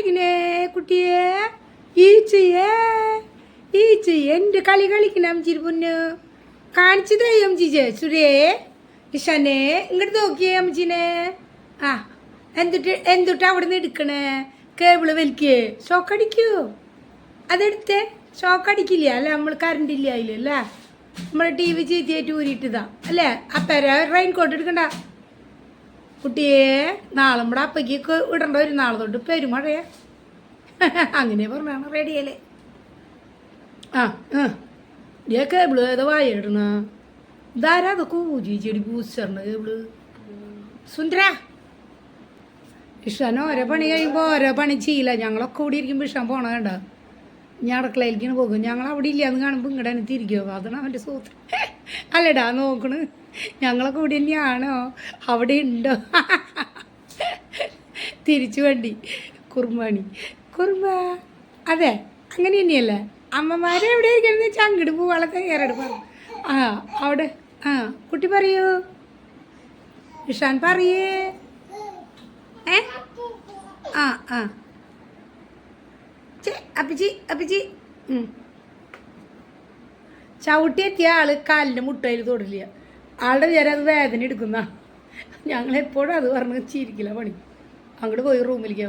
കളിക്കണേ കുട്ടിയെ ഈച്ചയെ ഈച്ച എന്റെ കളി കളിക്കണം അമ്മച്ചിരി പൊന്ന്. കാണിച്ചു തരേ അമ്മച്ചിച്ചേ സുരേ ഇഷനെ ഇങ്ങോട്ട് നോക്കിയേ അമ്മച്ചിനെ ആ എന്തിട്ട് എന്തിട്ട് അവിടെ നിന്ന് എടുക്കണേ? കേബിൾ വലിക്കേ. ഷോക്കടിക്കൂ അതെടുത്തേ. ഷോക്കടിക്കില്ല അല്ലേ? നമ്മൾ കറണ്ട് ഇല്ല അതിലല്ലേ നമ്മളെ ടി വി ചീത്തിയായിട്ട് ഊരിയിട്ടതാ. അല്ലേ? അപ്പര റെയിൻ കോട്ട് എടുക്കണ്ട. കുട്ടിയെ നാളെ നമ്മുടെ അപ്പയ്ക്ക് ഇടണ്ട ഒരു നാളെ തൊട്ട് പെരുമഴയാ അങ്ങനെ പറഞ്ഞാണ് റെഡിയല്ലേ. ആ ആ. കേബിൾ ഏതാ വായിടണ ഇതാരാ അതൊക്കെ ഊജി ചെടി പൂച്ചറിന് കേബിൾ? സുന്ദര. ഇഷാൻ ഓരോ പണി കഴിയുമ്പോൾ ഓരോ പണി ചെയ്യില്ല. ഞങ്ങളൊക്കെ കൂടി ഇരിക്കുമ്പോൾ ഇഷാൻ പോണ കണ്ട. ഞാൻ അടുക്കളയിലേക്കാണ് പോകും. ഞങ്ങൾ അവിടെ ഇല്ല എന്ന് കാണുമ്പോൾ ഇങ്ങടെ തന്നെ അതാണ് അവന്റെ സുഹൃത്ത് അല്ലടാ നോക്കണ്. ഞങ്ങളൊക്കെ കൂടെ തന്നെയാണോ അവിടെ ഉണ്ടോ? തിരിച്ചു വണ്ടി. കുറുമ്പാണി കുറുമ്പ അതെ അങ്ങനെ തന്നെയല്ലേ? അമ്മമാരെ എവിടെ ഇരിക്കണമെന്ന് വെച്ചാൽ അങ്ങോട്ട് തയ്യാറെടുപ്പ് പറഞ്ഞു ആ അവിടെ. ആ കുട്ടി പറയൂ. ഇഷാൻ പറയേ. ഏ? ആ ആ. ചേ അപ്പിച്ചി അപ്പിച്ചി. ഉം. ചവിട്ടി എത്തിയ ആൾ കാലിന്റെ മുട്ടയിൽ തൊടില്ല ആളുടെ വിചാരം അത് വേദന എടുക്കുന്ന. ഞങ്ങളെപ്പോഴും അത് പറഞ്ഞ് ചിരിക്കില്ല പണി. അങ്ങോട്ട് പോയി റൂമിലേക്ക്